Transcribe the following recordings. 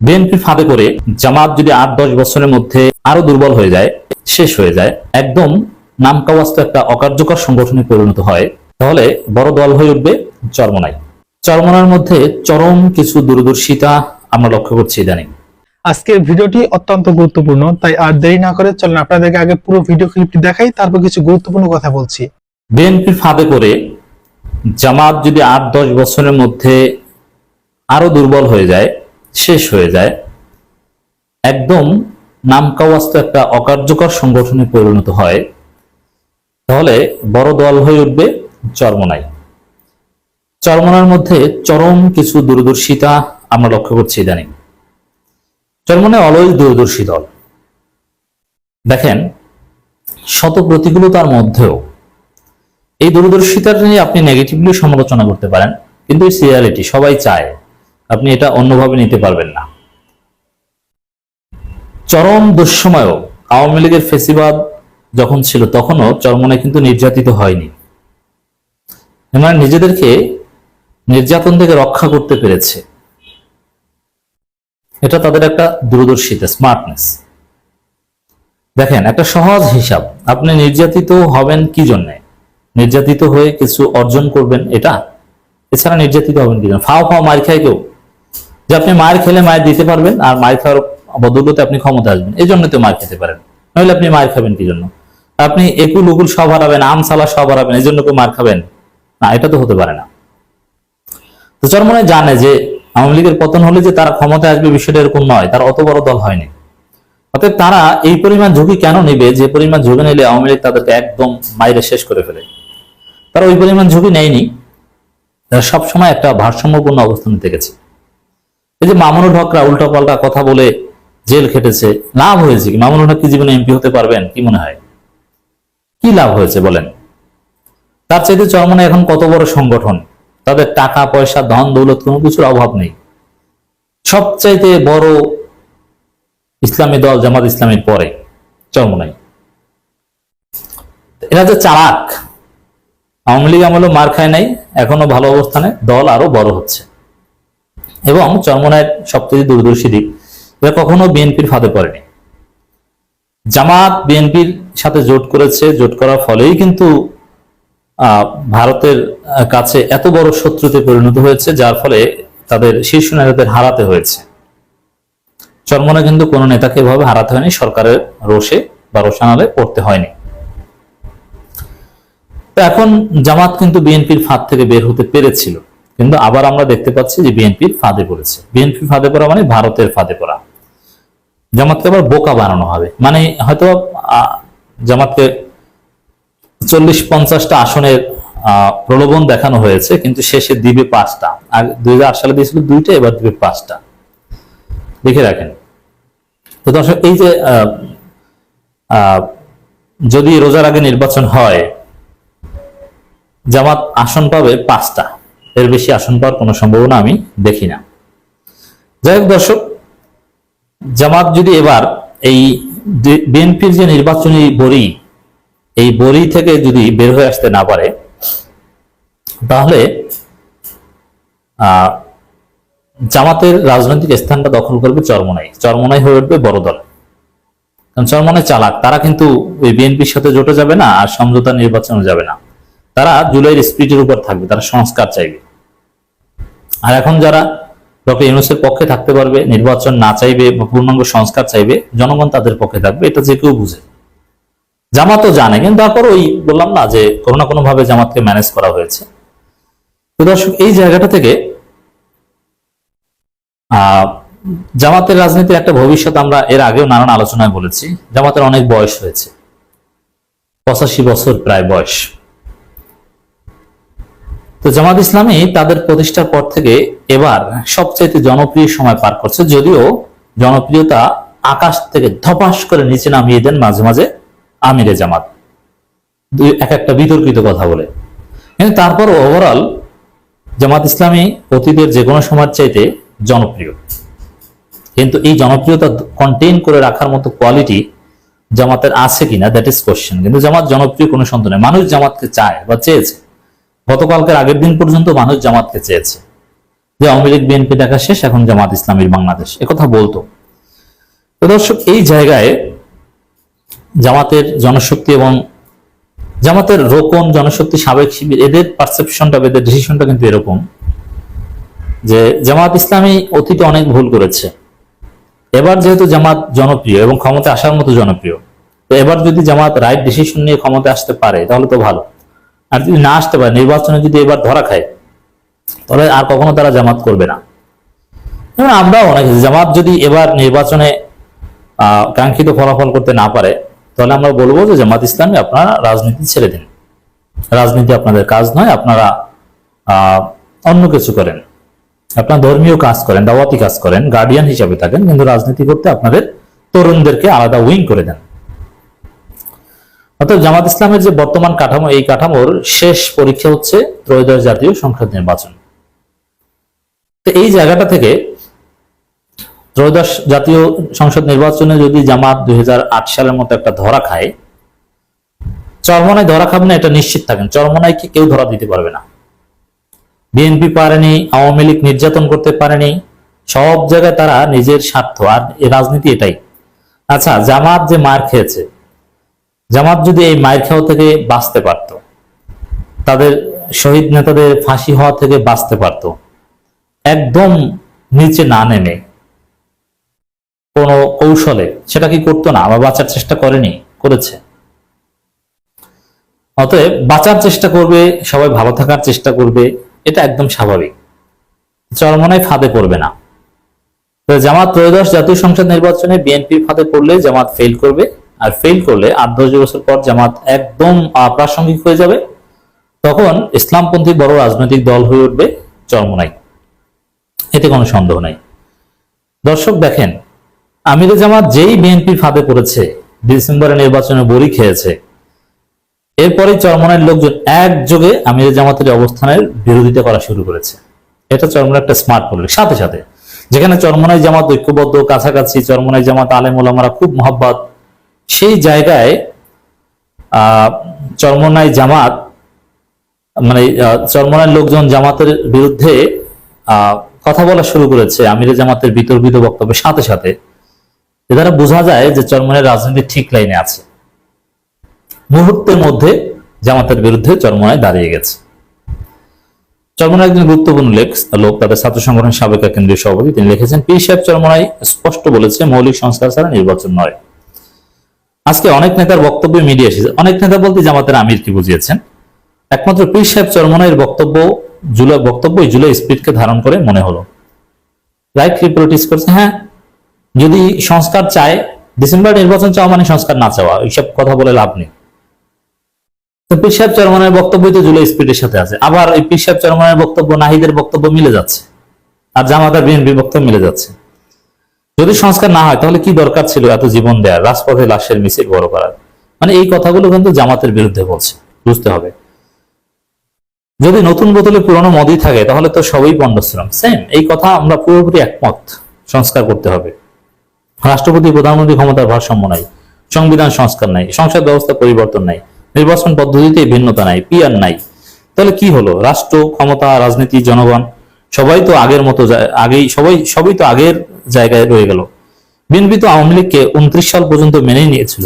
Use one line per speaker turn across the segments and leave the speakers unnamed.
বিএনপির ফাঁদে করে জামাত যদি আট দশ বছরের মধ্যে আরও দুর্বল হয়ে যায় শেষ হয়ে যায় একদম নামকাওয়াস্ত একটা অকার্যকর সংগঠনে পরিণত হয় তাহলে বড় দল হয়ে উঠবে চরমনাই। চরমনার মধ্যে চরম কিছু দূরদর্শিতা আমরা লক্ষ্য করছি ইদানিং।
আজকের ভিডিওটি অত্যন্ত গুরুত্বপূর্ণ তাই আর দেরি না করে চলেন আপনাদেরকে আগে পুরো ভিডিও ক্লিপটি দেখাই তারপর কিছু গুরুত্বপূর্ণ কথা বলছি।
বিএনপির ফাঁদে করে জামাত যদি আট দশ বছরের মধ্যে আরও দুর্বল হয়ে যায় শেষ হয়ে যায়। একদম নামকাওয়াস্ত একটা অকার্যকর সংগঠনে পরিণত হয়। তাহলে বড় দল হয়ে উঠবে চরমনাই। চরমনার মধ্যে চরম কিছু দূরদর্শিতা আমরা লক্ষ্য করছি ইদানিং। চরমনায় অলওয়েজ দূরদর্শী দল। দেখেন শত প্রতিকূলতার মধ্যেও এই দূরদর্শিতার নিয়ে আপনি নেগেটিভলি সমালোচনা করতে পারেন, কিন্তু ইটস রিয়ালিটি সবাই চায়। আপনি এটা অন্যভাবে নিতে পারবেন না। চরম দুঃসময়েও আওয়ামী লীগের ফেসিবাদ যখন ছিল তখনও চরমনে কিন্তু নির্যাতিত হয়নি। এনারা নিজেদেরকে নির্যাতন থেকে রক্ষা করতে পেরেছে। এটা তাদের একটা দূরদর্শিতা স্মার্টনেস দেখেন, একটা সহজ হিসাব, আপনি নির্যাতিত হবেন কি জন্যে? নির্যাতিত হয়ে কিছু অর্জন করবেন, এটা? এছাড়া নির্যাতিত হবেন কি জন্য? ফাও ফাও মার খায় কেউ? যে আপনি মায়ের খেলে মায়ের দিতে পারবেন আর মায়ের খাওয়ার বদৌলতে আপনি ক্ষমতা আসবেন। এই জন্য তো মার খেতে পারেন। নইলে আপনি মায়ের খাবেন কি জন্য? আপনি একুল, উকুল সব হারাবেন, আম সালা সব হারাবেন, এই জন্য কেউ মার খাবেন? না, এটা তো হতে পারে না। তো চরমনে জানে যে আওয়ামী লীগের পতন হলে যে তারা ক্ষমতায় আসবে বিষয়টা এরকম নয়, তার অত বড় দল হয়নি। অতএব তারা এই পরিমাণ ঝুঁকি কেন নেবে? যে পরিমাণ ঝুঁকি নিলে আওয়ামী লীগ তাদেরকে একদম মাইরে শেষ করে ফেলে। তারা ওই পরিমাণ ঝুঁকি নেয়নি। তারা সবসময় একটা ভারসাম্যপূর্ণ অবস্থানে থেকেছে। এই যে মামুনুল হকরা উল্টা পাল্টা কথা বলে জেল খেটেছে, লাভ হয়েছে কি? মামুনুল হক কি জীবনে এমপি হতে পারবেন? কি মনে হয়? কি লাভ হয়েছে বলেন? তার চাইতে চরমনে এখন কত বড় সংগঠন? তাদের টাকা, পয়সা, ধন, দৌলত কোনো কিছুর অভাব নেই। সবচাইতে বড় ইসলামী দল জামাত ইসলামের পরে চরমনাই এরা যে চালাক। আওয়ামী লীগ আমলেও মার খায় নাই, এখনও ভালো অবস্থানে দল আরও বড় হচ্ছে। এবং চরমনায়ের সবচেয়ে দূরদর্শী দিক, এরা কখনো বিএনপির ফাঁদে পড়েনি। জামাত বিএনপির সাথে জোট করেছে, জোট করার ফলেই কিন্তু ভারতের কাছে এত বড় শত্রুতে পরিণত হয়েছে, যার ফলে তাদের শীর্ষ নেতাদের হারাতে হয়েছে। চরমনে কিন্তু কোনো নেতাকে এভাবে হারাতে হয়নি, সরকারের রোষে বা রোশানালে পড়তে হয়নি। তো এখন জামাত কিন্তু বিএনপির ফাঁদ থেকে বের হতে পেরেছিল। কিন্তু আবার আমরা দেখতে পাচ্ছি যে বিএনপির ফাঁদে পড়েছে। বিএনপি ফাঁদে পড়া মানে ভারতের ফাঁদে পড়া। জামাতকে আবার বোকা বানানো হবে। মানে হয়তো জামাতকে চল্লিশ পঞ্চাশটা আসনের প্রলোভন দেখানো হয়েছে, কিন্তু শেষে দিবে পাঁচটা। আর দুই হাজার সালে দিয়েছিল দুইটা, এবার দিবে পাঁচটা। লিখে রাখেন। তো দর্শক, এই যে যদি রোজার আগে নির্বাচন হয়, জামাত আসন পাবে পাঁচটা। এর বেশি আসন পাওয়ার কোনো সম্ভাবনা আমি দেখি না। যাই হোক দর্শক, জামাত যদি এবার এই বিএনপির যে নির্বাচনী বড়ি, এই বড়ি থেকে যদি বের হয়ে আসতে না পারে, তাহলে জামাতের রাজনৈতিক স্থানটা দখল করবে চরমনাই। চরমনাই হয়ে উঠবে বড় দল। কারণ চরমনাই চালাক। তারা কিন্তু ওই বিএনপির সাথে জোটে যাবে না আর সমঝোতা নির্বাচনে যাবে না। তারা জুলাইয়ের স্পিডের উপর থাকবে। তারা সংস্কার চাইবে। আর এখন যারা ডক্টর ইউনুসের পক্ষে থাকতে পারবে, নির্বাচন না চাইবে বা পূর্ণাঙ্গ সংস্কার চাইবে, জনগণ তাদের পক্ষে থাকবে, এটা যে কেউ বুঝে। জামাত জামাতও জানে, কিন্তু তারপর ওই বললাম না যে কোনো না কোনো ভাবে জামাতকে ম্যানেজ করা হয়েছে। তো দর্শক, এই জায়গাটা থেকে জামাতের রাজনীতির একটা ভবিষ্যৎ আমরা এর আগেও নানান আলোচনায় বলেছি। জামাতের অনেক বয়স হয়েছে, পঁচাশি বছর প্রায় বয়স। তো জামাত ইসলামী তাদের প্রতিষ্ঠার পর থেকে এবার সবচাইতে জনপ্রিয় সময় পার করছে, যদিও জনপ্রিয়তা আকাশ থেকে ধপাস করে নিচে নামিয়ে দেন মাঝে মাঝে আমিরে জামাত। দুই এক একটা বিতর্কিত কথা বলে। কিন্তু তারপর ওভারঅল জামাত ইসলামী অতীতের যে কোনো সময়ের চাইতে জনপ্রিয়। কিন্তু এই জনপ্রিয়তা কন্টেইন করে রাখার মতো কোয়ালিটি জামাতের আছে কিনা দ্যাট ইজ কোশ্চেন কিন্তু জামাত জনপ্রিয় কোনো সন্দেহ নেই। মানুষ জামাতকে চায় বা চেয়েছে। গতকালকের আগের দিন পর্যন্ত মানুষ জামাতকে চেয়েছে। যে আওয়ামী লীগ, বিএনপি দেখা শেষ, এখন জামাত ইসলামীর বাংলাদেশ। একথা বলতো। তো দর্শক, এই জায়গায় জামাতের জনশক্তি এবং জামাতের রোকন, জনশক্তি, সাবেক শিবির, এদের পারসেপশনটা এদের ডিসিশনটা কিন্তু এরকম যে জামাত ইসলামী অতীতে অনেক ভুল করেছে। এবার যেহেতু জামাত জনপ্রিয় এবং ক্ষমতা আসার মতো জনপ্রিয়, তো এবার যদি জামাত রাইট ডিসিশন নিয়ে ক্ষমতা আসতে পারে, তাহলে তো ভালো। আর যদি না আসতে পারে, নির্বাচনে যদি এবার ধরা খায়, তাহলে আর কখনো তারা জামাত করবে না। আমরাও অনেক জামাত যদি এবার নির্বাচনে কাঙ্ক্ষিত ফলাফল করতে না পারে, তাহলে আমরা বলব যে জামাত ইসলামী আপনারা রাজনীতি ছেড়ে দিন। রাজনীতি আপনাদের কাজ নয়, আপনারা অন্য কিছু করেন। আপনার ধর্মীয় কাজ করেন, দাওয়াতি কাজ করেন গার্ডিয়ান হিসাবে থাকেন, কিন্তু রাজনীতি করতে আপনাদের তরুণদেরকে আলাদা উইং করে দেন। অর্থাৎ জামাত ইসলামের যে বর্তমান কাঠামো, এই কাঠামোর শেষ পরীক্ষা হচ্ছে ত্রয়োদশ জাতীয় সংসদ নির্বাচন। তো এই জায়গাটা থেকে ত্রয়োদশ জাতীয় সংসদ নির্বাচনে যদি জামাত দুই হাজার আট সালের মতো একটা ধরা খায়, চরমনায় ধরা খাবে না, এটা নিশ্চিত থাকেন। চরমনাইকে কেউ ধরা দিতে পারবে না। বিএনপি পারেনি, আওয়ামী লীগ নির্যাতন করতে পারেনি, সব জায়গায় তারা নিজের স্বার্থ। আর রাজনীতি এটাই। আচ্ছা জামাত যে মার খেয়েছে জামাত যদি এই মায়ের খাওয়া থেকে বাঁচতে পারত, তাদের শহীদ নেতাদের ফাঁসি হওয়া থেকে বাঁচতে পারত, একদম নিচে না নেমে কোনো কৌশলে সেটা কি করতো না? আবার বাঁচার চেষ্টা করেনি, করেছে। অতএব বাঁচার চেষ্টা করবে, সবাই ভালো থাকার চেষ্টা করবে, এটা একদম স্বাভাবিক। চরমনায় ফাঁদে পড়বে না। জামাত ত্রয়োদশ জাতীয় সংসদ নির্বাচনে বিএনপির ফাঁদে পড়লে জামাত ফেল করবে। আর ফেল করলে আট দশ বছর পর জামাত একদম অপ্রাসঙ্গিক হয়ে যাবে। তখন ইসলামপন্থী বড় রাজনৈতিক দল হয়ে উঠবে চরমনাই এতে কোনো সন্দেহ নাই। দর্শক দেখেন, আমির জামাত যেই বিএনপির ফাঁদে পড়েছে, ডিসেম্বরে নির্বাচনে বড়ি খেয়েছে, এরপরে চরমনার লোকজন একযোগে আমিরে জামাতের অবস্থানের বিরোধিতা করা শুরু করেছে। এটা চরমনার একটা স্মার্ট পলিটিক সাথে সাথে, যেখানে চরমনাই জামাত ঐক্যবদ্ধ, কাছাকাছি চরমনাই জামাত, আলেম ওলামারা খুব মহাব্বত সেই জায়গায় আহ চরমনাই জামাত মানে আহ, চরমনার লোকজন জামাতের বিরুদ্ধে কথা বলা শুরু করেছে আমিরে জামাতের বিতর্কিত বক্তব্যের সাথে সাথে। এ দ্বারা বোঝা যায় যে চরমনের রাজনীতি ঠিক লাইনে আছে। মুহূর্তের মধ্যে জামাতের বিরুদ্ধে চরমনায় দাঁড়িয়ে গেছে। চরমনায় একজন গুরুত্বপূর্ণ লেখ লোক তাদের ছাত্র সংগঠনের সাবেক কেন্দ্রীয় সভাপতি। তিনি লিখেছেন পীর সাহেব চরমনায় স্পষ্ট বলেছে মৌলিক সংস্কার ছাড়া নির্বাচন নয়। আজকে অনেক নেতার বক্তব্য মিডিয়া এসেছে। অনেক নেতা বলতে জামাতের আমির কি বুঝিয়েছেন? একমাত্র পীর সাহেব চরমনাইয়ের বক্তব্য, জুলাই বক্তব্যই জুলাই স্পিডকে ধারণ করে মনে হলো। রাইট রিপোর্টিস করছে? হ্যাঁ। যদি সংস্কার চায়, ডিসেম্বর নির্বাচন চাওয়া মানে সংস্কার না চাওয়া, এইসব কথা বলে লাভ নেই। পীর সাহেব চরমানের বক্তব্যই তো জুলাই স্পিডের সাথে আছে। আবার এই পীর সাহেব চরমনের বক্তব্য, নাহিদের বক্তব্য মিলে যাচ্ছে। আর জামাতার বিএনপি বক্তব্য মিলে যাচ্ছে। যদি সংস্কার না হয়, তাহলে কি দরকার ছিল এত জীবন দেওয়ার রাজপথে লাশের মিছিল বড় করার। মানে এই কথাগুলো কিন্তু জামাতের বিরুদ্ধে বলছে, বুঝতে হবে। যদি নতুন বোতলে পুরনো মদই থাকে, তাহলে তো সবই পণ্ডশ্রম সেম এই কথা আমরা পুরোপুরি একমত, সংস্কার করতে হবে। রাষ্ট্রপতি, প্রধানমন্ত্রী ক্ষমতার ভারসাম্য নাই, সংবিধান সংস্কার নাই, সংসদ ব্যবস্থা পরিবর্তন নাই, নির্বাচন পদ্ধতিতে ভিন্নতা নাই, পিয়ার নাই। তাহলে কি হলো? রাষ্ট্র, ক্ষমতা, রাজনীতি, জনগণ সবাই তো আগের মতো আগেই সবাই, সবই তো আগের জায়গায় রয়ে গেল। বিএনপি তো আওয়ামী লীগকে উনত্রিশ সাল পর্যন্ত মেনেই নিয়েছিল।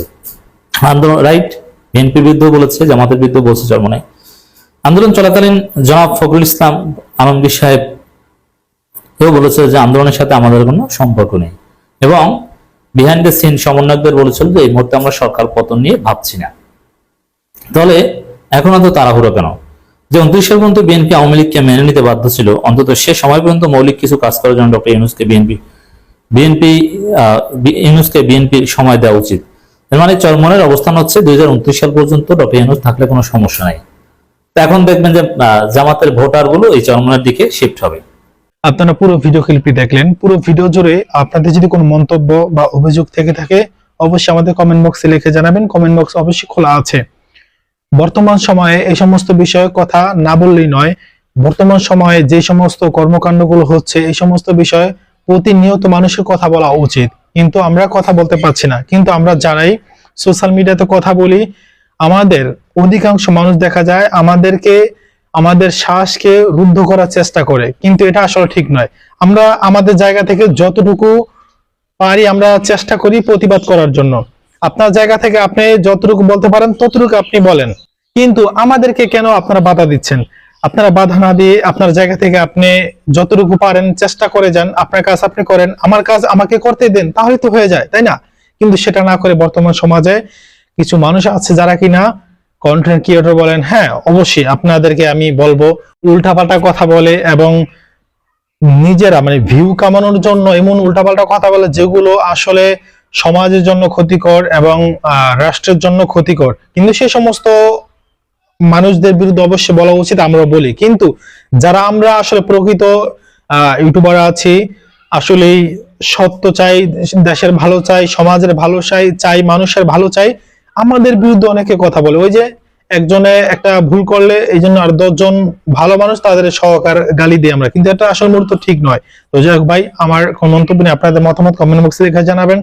আন্দোলন রাইট বিএনপির বিরুদ্ধে বলেছে, জামাতের বিরুদ্ধে বলছে চরমনায় আন্দোলন চলাকালীন জনাব ফখরুল ইসলাম আলমগীর সাহেব এও বলেছে যে আন্দোলনের সাথে আমাদের কোনো সম্পর্ক নেই। এবং বিহাইন্ড দ্য সিন সমন্বয়কদের বলেছিল যে এই মুহূর্তে আমরা সরকার পতন নিয়ে ভাবছি না। তাহলে এখন এত তাড়াহুড়ো কেন? যে উনত্রিশ সাল পর্যন্ত বিএনপি আওয়ামী লীগকে মেনে নিতে বাধ্য ছিল। অন্তত সে সময় পর্যন্ত মৌলিক কিছু কাজ করার জন্য ডক্টর ইউনুসকে বিএনপি বিএনপি ইউনুসকে বিএনপির সময় দেওয়া উচিত। মানে চরমনের অবস্থান হচ্ছে দুই সাল পর্যন্ত ডক্টর ইউনুস থাকলে কোনো সমস্যা নাই। এখন দেখবেন যে জামাতের ভোটারগুলো এই চরমনের দিকে শিফট হবে।
আপনারা পুরো ভিডিও ক্লিপটি দেখলেন। পুরো ভিডিও জুড়ে আপনাদের যদি কোনো মন্তব্য বা অভিযোগ থেকে থাকে, অবশ্যই আমাদের কমেন্ট বক্সে লিখে জানাবেন। কমেন্ট বক্স অবশ্যই খোলা আছে। বর্তমান সময়ে এই সমস্ত বিষয়ে কথা না বললেই নয়। বর্তমান সময়ে যে সমস্ত কর্মকাণ্ডগুলো হচ্ছে, এই সমস্ত বিষয়ে প্রতিনিয়ত মানুষের কথা বলা উচিত। কিন্তু আমরা কথা বলতে পারছি না। কিন্তু আমরা যারাই সোশ্যাল মিডিয়াতে কথা বলি, আমাদের অধিকাংশ মানুষ দেখা যায় আমাদেরকে, আমাদের শ্বাসকে রুদ্ধ করার চেষ্টা করে। কিন্তু এটা আসলে ঠিক নয়। আমরা আমাদের জায়গা থেকে যতটুকু পারি আমরা চেষ্টা করি প্রতিবাদ করার জন্য। আপনার জায়গা থেকে আপনি যতটুকু বলতে পারেন, ততটুকু আপনি বলেন। কিন্তু আমাদেরকে কেন আপনারা বাধা দিচ্ছেন? আপনারা বাধা না দিয়ে আপনার জায়গা থেকে আপনি যতটুকু পারেন চেষ্টা করে যান, আপনার কাজ আপনি করেন, আমার কাজ আমাকে করতে দেন, তাহলে তো হয়ে যায়, তাই না? কিন্তু সেটা না করে বর্তমান সমাজে কিছু মানুষ আছে যারা কিনা কন্টেন্ট ক্রিয়েটর বলেন হ্যাঁ অবশ্যই আপনাদেরকে আমি বলব, উল্টাপাল্টা কথা বলে এবং নিজেরা মানে ভিউ কামানোর জন্য এমন উল্টাপাল্টা কথা বলে যেগুলো আসলে সমাজের জন্য ক্ষতিকর এবং রাষ্ট্রের জন্য ক্ষতিকর। কিন্তু সে সমস্ত মানুষদের বিরুদ্ধে অবশ্যই বলা উচিত আমরা বলি। কিন্তু যারা আমরা আসলে প্রকৃত ইউটিউবার আছি, আসলেই সত্য চাই, দেশের ভালো চাই, সমাজের ভালো চাই চাই, মানুষের ভালো চাই, আমাদের বিরুদ্ধে অনেকে কথা বলে। ওই যে একজনে একটা ভুল করলে, এই জন্য আর দশজন ভালো মানুষ তাদের সহকার গালি দিই আমরা। কিন্তু এটা আসল মূলত ঠিক নয়। তো যাই ভাই, আমার মন্তব্য নেই। আপনাদের মতামত কমেন্ট বক্সে লেখা জানাবেন।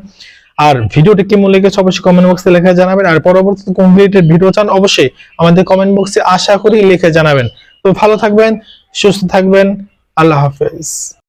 আর ভিডিওটি কেমন লেগেছে অবশ্যই কমেন্ট বক্সে লেখা জানাবেন। আর পরবর্তী কোন ভিডিও চান, অবশ্যই আমাদের কমেন্ট বক্সে আশা করি লিখে জানাবেন। তো ভালো থাকবেন, সুস্থ থাকবেন, আল্লাহ হাফেজ।